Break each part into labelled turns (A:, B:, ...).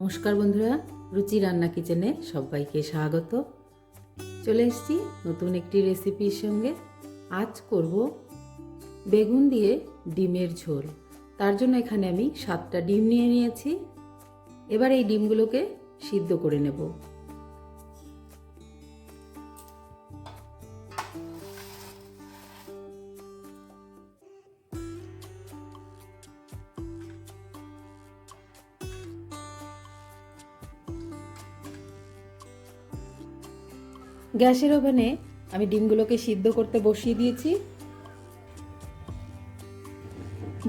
A: নমস্কার বন্ধুরা, রুচি রান্না কিচেনে সবাইকে স্বাগত। চলে এসছি নতুন একটি রেসিপির সঙ্গে। আজ করব বেগুন দিয়ে ডিমের ঝোল। তার জন্য এখানে আমি সাতটা ডিম নিয়ে নিয়েছি। এবার এই ডিমগুলোকে সিদ্ধ করে নেব। গ্যাসের ওভেনে আমি ডিমগুলোকে সিদ্ধ করতে বসিয়ে দিয়েছি।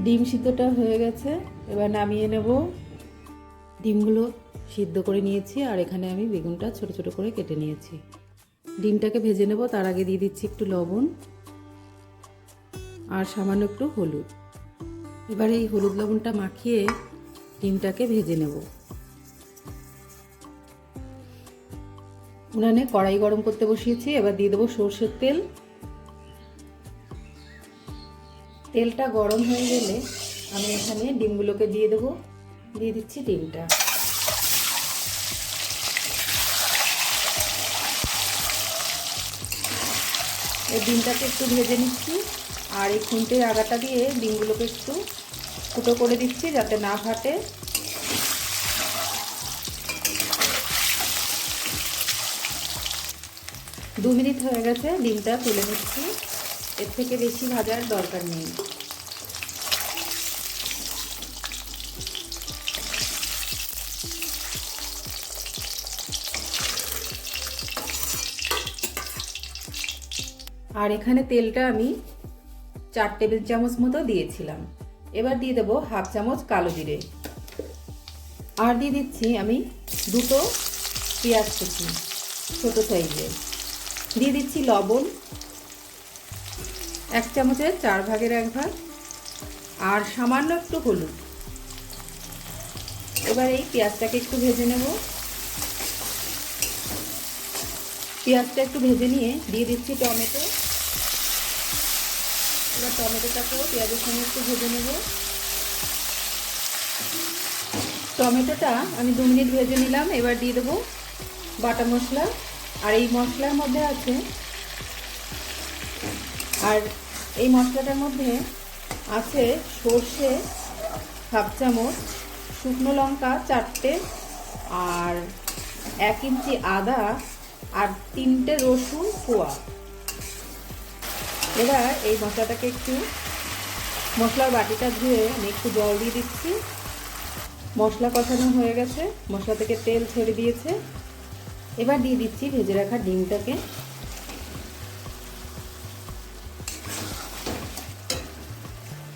A: ডিম সিদ্ধটা হয়ে গেছে। এবার নামিয়ে নেব। ডিমগুলো সিদ্ধ করে নিয়েছি আর এখানে আমি বেগুনটা ছোট ছোট করে কেটে নিয়েছি। ডিমটাকে ভেজে নেব, তার আগে দিয়ে দিচ্ছি একটু লবণ আর সামান্য একটু হলুদ। এবার এই হলুদ লবণটা মাখিয়ে ডিমটাকে ভেজে নেব। উনানে কড়াই গরম করতে বসিয়েছি, এবার দিয়ে দেবো সর্ষের তেল। তেলটা গরম হয়ে গেলে আমি এখানে ডিমগুলোকে দিয়ে দেবো। দিয়ে দিচ্ছি ডিমটা। এই ডিমটাকে একটু ভেজে নিচ্ছি, আর এই খুন্তির আগাটা দিয়ে ডিমগুলোকে একটু ফুটো করে দিচ্ছি যাতে না ফাটে। দু মিনিট হয়ে গেছে, ডিমটা তুলে নিচ্ছি। এর থেকে বেশি ভাজার দরকার নেই। আর এখানে তেলটা আমি চার টেবিল চামচ মতো দিয়েছিলাম। এবার দিয়ে দেবো হাফ চামচ কালো জিরে। আর দিয়ে দিচ্ছি আমি দুটো পেঁয়াজ কুচি, ছোটো সাইজের। দিয়ে দিচ্ছি লবণ। এক চামচের চার ভাগের এক ভাগ আর সামান্য একটু হলুদ। এবার এই পেঁয়াজটাকে একটু ভেজে নেব। পেঁয়াজটা একটু ভেজে নিয়ে দিয়ে দিচ্ছি টমেটো। এবার টমেটোটাকেও পেঁয়াজের সঙ্গে একটু ভেজে নেব। টমেটোটা আমি দু মিনিট ভেজে নিলাম। এবার দিয়ে দেবো বাটা মশলা। আর এই মশলার মধ্যে আছে, আর এই মশলাটার মধ্যে আছে সর্ষে, হাফ চামচ, শুকনো লঙ্কা চারটে, আর এক ইঞ্চি আদা, আর তিনটে রসুন কোয়া। এবার এই মশলাটাকে একটু মশলার বাটিটা ধুয়ে আমি একটু জল দিয়ে দিচ্ছি। মশলা কষানো হয়ে গেছে, মশলা থেকে তেল ছেড়ে দিয়েছে। এবার দিয়ে দিচ্ছি ভেজে রাখা ডিমটাকে।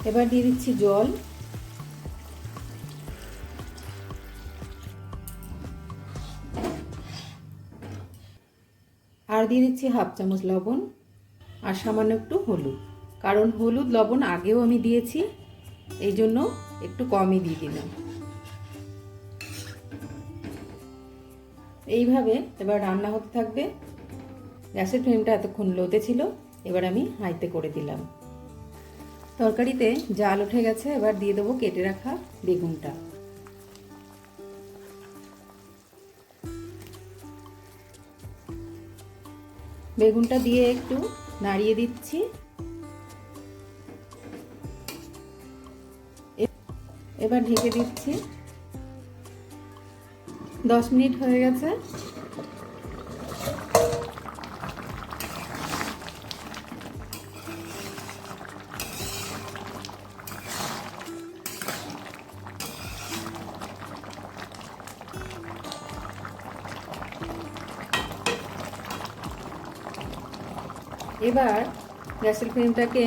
A: এবার দিয়ে দিচ্ছি জল। আর দিয়ে দিচ্ছি হাফ চামচ লবণ আর সামান্য একটু হলুদ। কারণ হলুদ, লবণ আগেও আমি দিয়েছি এই জন্য একটু কমই দিয়ে দিলাম। এইভাবে এবার রান্না হতে থাকবে। গ্যাসের ফ্লেমটা এতক্ষণ লোতে ছিল, এবার আমি হাইতে করে দিলাম। তরকারিতে জাল উঠে গেছে, এবার দিয়ে দেবো কেটে রাখা বেগুনটা। বেগুনটা দিয়ে একটু নাড়িয়ে দিচ্ছি। এবার ঢেকে দিচ্ছি দশ মিনিট হয়ে গেছে। এবার গ্যাসের ফ্লেমটাকে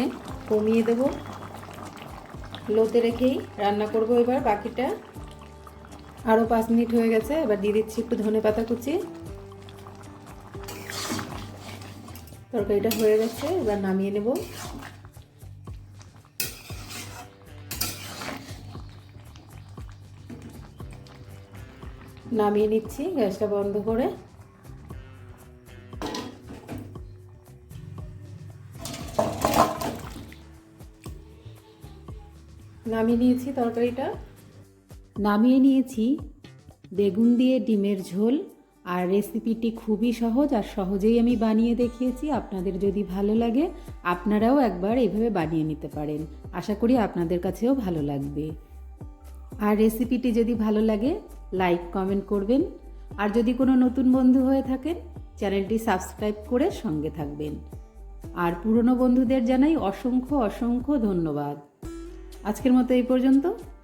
A: কমিয়ে দেব। লোতে রেখেই রান্না করব এবার বাকিটা। আরও পাঁচ মিনিট হয়ে গেছে, এবার দিয়ে দিচ্ছি একটু ধনে পাতা কুচি। তরকারিটা হয়ে গেছে, এবার নামিয়ে নেব। নামিয়ে নিচ্ছি, গ্যাসটা বন্ধ করে। নামিয়ে নিয়েছি তরকারিটা। নামিয়ে নিয়েছি। বেগুন দিয়ে ডিমের ঝোল আর রেসিপিটি খুবই সহজ আর সহজেই আমি বানিয়ে দেখিয়েছি। আপনাদের যদি ভালো লাগে, আপনারাও একবার এইভাবে বানিয়ে নিতে পারেন। আশা করি আপনাদের কাছেও ভালো লাগবে। আর রেসিপিটি যদি ভালো লাগে লাইক কমেন্ট করবেন। আর যদি কোনো নতুন বন্ধু হয়ে থাকেন, চ্যানেলটি সাবস্ক্রাইব করে সঙ্গে থাকবেন। আর পুরনো বন্ধুদের জানাই অসংখ্য অসংখ্য ধন্যবাদ। আজকের মতো এই পর্যন্ত।